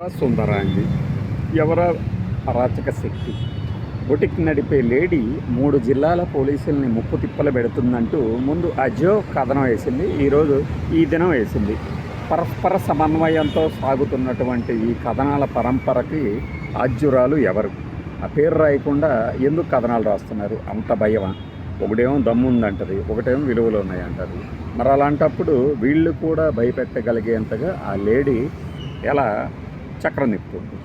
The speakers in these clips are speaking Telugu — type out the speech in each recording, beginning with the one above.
సుందరాంగి ఎవర అరాచక శక్తి? బొటిక్ నడిపే లేడీ మూడు జిల్లాల పోలీసుల్ని ముప్పు తిప్పలు పెడుతుందంటూ ముందు అజో కథనం వేసింది ఈరోజు ఈ దినం వేసింది. పరస్పర సమన్వయంతో సాగుతున్నటువంటి ఈ కథనాల పరంపరకి ఆజ్యురాలు ఎవరు? ఆ పేరు రాయకుండా ఎందుకు కథనాలు రాస్తున్నారు? అంత భయమా? ఒకటేమో దమ్ము ఉందంటది ఒకటేమో విలువలు ఉన్నాయంటది. మరి అలాంటప్పుడు వీళ్ళు కూడా భయపెట్టగలిగేంతగా ఆ లేడీ ఎలా చక్రం తిప్పుతుంది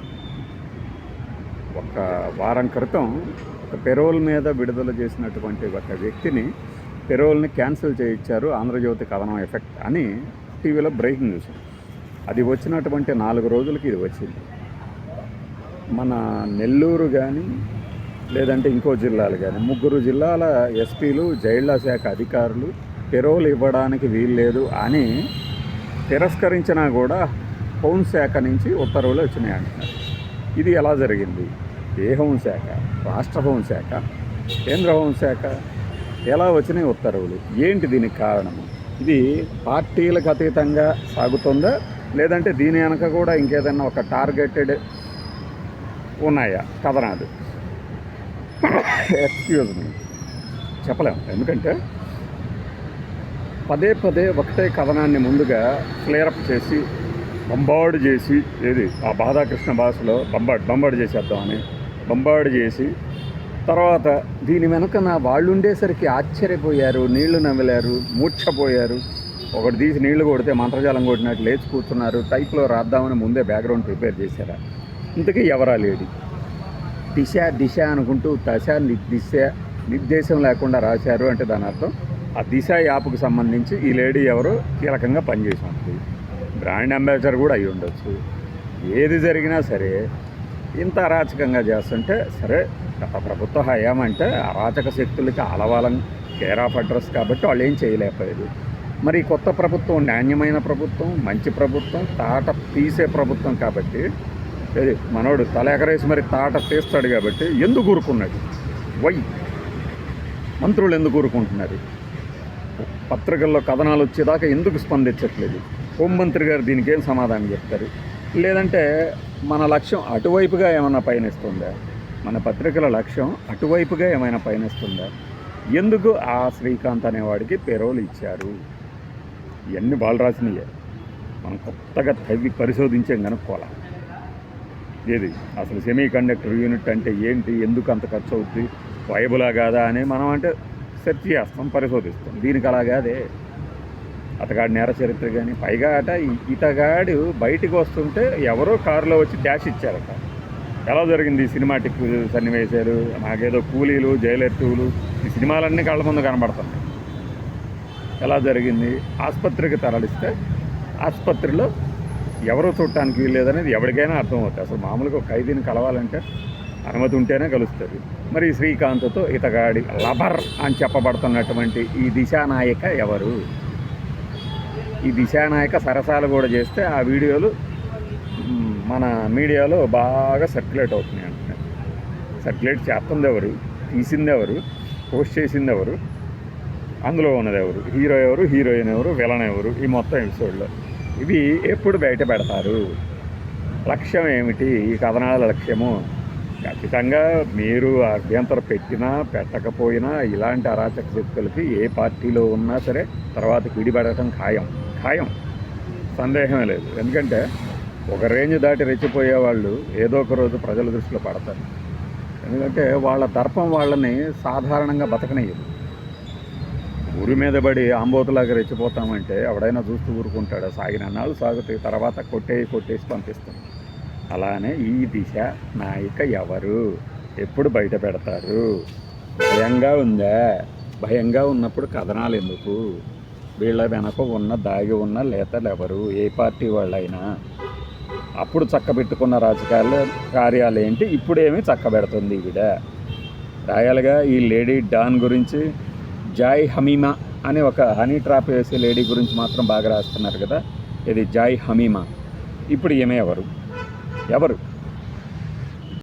ఒక వారం క్రితం ఒక పెరోల్ మీద విడుదల చేసినటువంటి ఒక వ్యక్తిని పెరోల్ని క్యాన్సిల్ చేయించారు ఆంధ్రజ్యోతి కథనం ఎఫెక్ట్ అని టీవీలో బ్రేకింగ్ న్యూస్. అది వచ్చినటువంటి నాలుగు రోజులకి ఇది వచ్చింది. మన నెల్లూరు కానీ లేదంటే ఇంకో జిల్లాలు కానీ ముగ్గురు జిల్లాల ఎస్పీలు జైళ్ళ శాఖ అధికారులు పెరోల్ ఇవ్వడానికి వీల్లేదు అని తిరస్కరించినా కూడా హోంశాఖ నుంచి ఉత్తర్వులు వచ్చినాయి అంటున్నారు. ఇది ఎలా జరిగింది? ఏ హోంశాఖ రాష్ట్ర హోంశాఖ కేంద్ర హోంశాఖ ఎలా వచ్చినాయి ఉత్తర్వులు? ఏంటి దీనికి కారణము? ఇది పార్టీలకు అతీతంగా సాగుతుందా? లేదంటే దీని వెనక కూడా ఇంకేదైనా ఒక టార్గెటెడ్ ఉన్నాయా? కథనాలు ఎక్స్క్యూజ్ మీ చెప్పలేము ఎందుకంటే పదే పదే ఒకటే కథనాన్ని ముందుగా క్లియరప్ చేసి బంబాడు చేసి ఏది? ఆ బాధాకృష్ణ భాషలో బంబాడు బంబాడు చేసేద్దామని బంబాడు చేసి తర్వాత దీని వెనుక నా వాళ్ళు ఉండేసరికి ఆశ్చర్యపోయారు నీళ్ళు నవ్వలేరు మూర్ఛపోయారు. ఒకటి తీసి నీళ్ళు కొడితే మంత్రజాలం కొట్టినట్టు లేచి కూర్చున్నారు టైప్లో రాద్దామని ముందే బ్యాక్గ్రౌండ్ ప్రిపేర్ చేశారా. ఇంతకీ ఎవరా లేడి? దిశ దిశ అనుకుంటూ దశ దిశ నిర్దేశం లేకుండా రాశారు అంటే దాని అర్థం ఆ దిశ యాప్కు సంబంధించి ఈ లేడీ ఎవరు కీలకంగా పనిచేసి ఉంటుంది బ్రాండ్ అంబాసిడర్ కూడా అయి ఉండొచ్చు. ఏది జరిగినా సరే ఇంత అరాచకంగా చేస్తుంటే సరే గత ప్రభుత్వ హయాం అంటే అరాచక శక్తులకి ఆలవాలం కేర్ ఆఫ్ అడ్రస్ కాబట్టి వాళ్ళు ఏం చేయలేకపోయేది. మరి కొత్త ప్రభుత్వం నాణ్యమైన ప్రభుత్వం మంచి ప్రభుత్వం తాట తీసే ప్రభుత్వం కాబట్టి ఏది మనోడు తల ఎగరేసి మరి తాట తీస్తాడు కాబట్టి ఎందుకు ఊరుకున్నాడు? వై? మంత్రులు ఎందుకు ఊరుకుంటున్నారు? పత్రికల్లో కథనాలు వచ్చేదాకా ఎందుకు స్పందించట్లేదు? హోంమంత్రి గారు దీనికి ఏం సమాధానం చెప్తారు? లేదంటే మన లక్ష్యం అటువైపుగా ఏమైనా పయనిస్తుందా? మన పత్రికల లక్ష్యం అటువైపుగా ఏమైనా పయనిస్తుందా? ఎందుకు ఆ శ్రీకాంత్ అనేవాడికి పెరోలు ఇచ్చారు? ఇవన్నీ వాళ్ళు రాసినయే. మనం కొత్తగా తవ్వి పరిశోధించాం కనుక్కోవాలి? ఏది? అసలు సెమీ కండక్టర్ యూనిట్ అంటే ఏంటి? ఎందుకు అంత ఖర్చు అవుతుంది వైబులా కాదా అని మనం అంటే సెర్చ్ చేస్తాం పరిశోధిస్తాం. దీనికి అలా అతగాడి నేర చరిత్ర కానీ పైగా అట ఇతగాడు బయటికి వస్తుంటే ఎవరో కారులో వచ్చి డ్యాష్ ఇచ్చారట. ఎలా జరిగింది ఈ సినిమాటిక్ సన్నివేశాలు? నాకేదో కూలీలు జైలెట్టులు ఈ సినిమాలన్నీ కళ్ళ ముందు కనబడుతున్నాయి ఎలా జరిగింది? ఆసుపత్రికి తరలిస్తే ఆసుపత్రిలో ఎవరు చూడటానికి వీల్లేదనేది ఎవరికైనా అర్థమవుతుంది అసలు మామూలుగా ఒక ఖైదీని కలవాలంటే అనుమతి ఉంటేనే కలుస్తుంది. మరి శ్రీకాంత్తో ఇతగాడి లబర్ అని చెప్పబడుతున్నటువంటి ఈ దిశానాయక ఎవరు? ఈ దిశానాయక సరసాలు కూడా చేస్తే ఆ వీడియోలు మన మీడియాలో బాగా సర్క్యులేట్ అవుతున్నాయి అంటే. సర్క్యులేట్ చేస్తుంది ఎవరు? తీసింది ఎవరు? పోస్ట్ చేసింది ఎవరు? అందులో ఉన్నది ఎవరు? హీరో ఎవరు? హీరోయిన్ ఎవరు? విలన్ ఎవరు? ఈ మొత్తం ఎపిసోడ్లో. ఇవి ఎప్పుడు బయట పెడతారు? లక్ష్యం ఏమిటి? ఈ కథనాల లక్ష్యము. ఖచ్చితంగా మీరు అభ్యంతరం పెట్టినా పెట్టకపోయినా ఇలాంటి అరాచక శక్తులకి ఏ పార్టీలో ఉన్నా సరే తర్వాత పిడిపడటం ఖాయం. ఖాయం సందేహమే లేదు. ఎందుకంటే ఒక రేంజ్ దాటి రెచ్చిపోయే వాళ్ళు ఏదో ఒక రోజు ప్రజల దృష్టిలో పడతారు. ఎందుకంటే వాళ్ళ దర్పం వాళ్ళని సాధారణంగా బతకనియదు ఊరి మీద పడి ఆంబోతులాగా రెచ్చిపోతామంటే ఎవడైనా చూస్తూ ఊరుకుంటాడు. సాగిన అన్నాళ్ళు సాగుతాయి తర్వాత కొట్టేయి కొట్టేసి పంపిస్తాం. అలానే ఈ దిశ నాయిక ఎవరు? ఎప్పుడు బయట పెడతారు? భయంగా ఉందా? భయంగా ఉన్నప్పుడు కథనాలు ఎందుకు? వీళ్ళ వెనక ఉన్న దాగి ఉన్న లేతలు ఎవరు? ఏ పార్టీ వాళ్ళైనా? అప్పుడు చక్కబెట్టుకున్న రాజకీయాలు కార్యాలు ఏంటి ఇప్పుడేమి చక్కబెడుతుంది ఈవిడ? రాయాలుగా ఈ లేడీ డాన్ గురించి జాయ్ హమీమా అనే ఒక హనీ ట్రాప్ వేసే లేడీ గురించి మాత్రం బాగా రాస్తున్నారు కదా? ఇది జాయ్ హమీమా. ఇప్పుడు ఏమే ఎవరు? ఎవరు?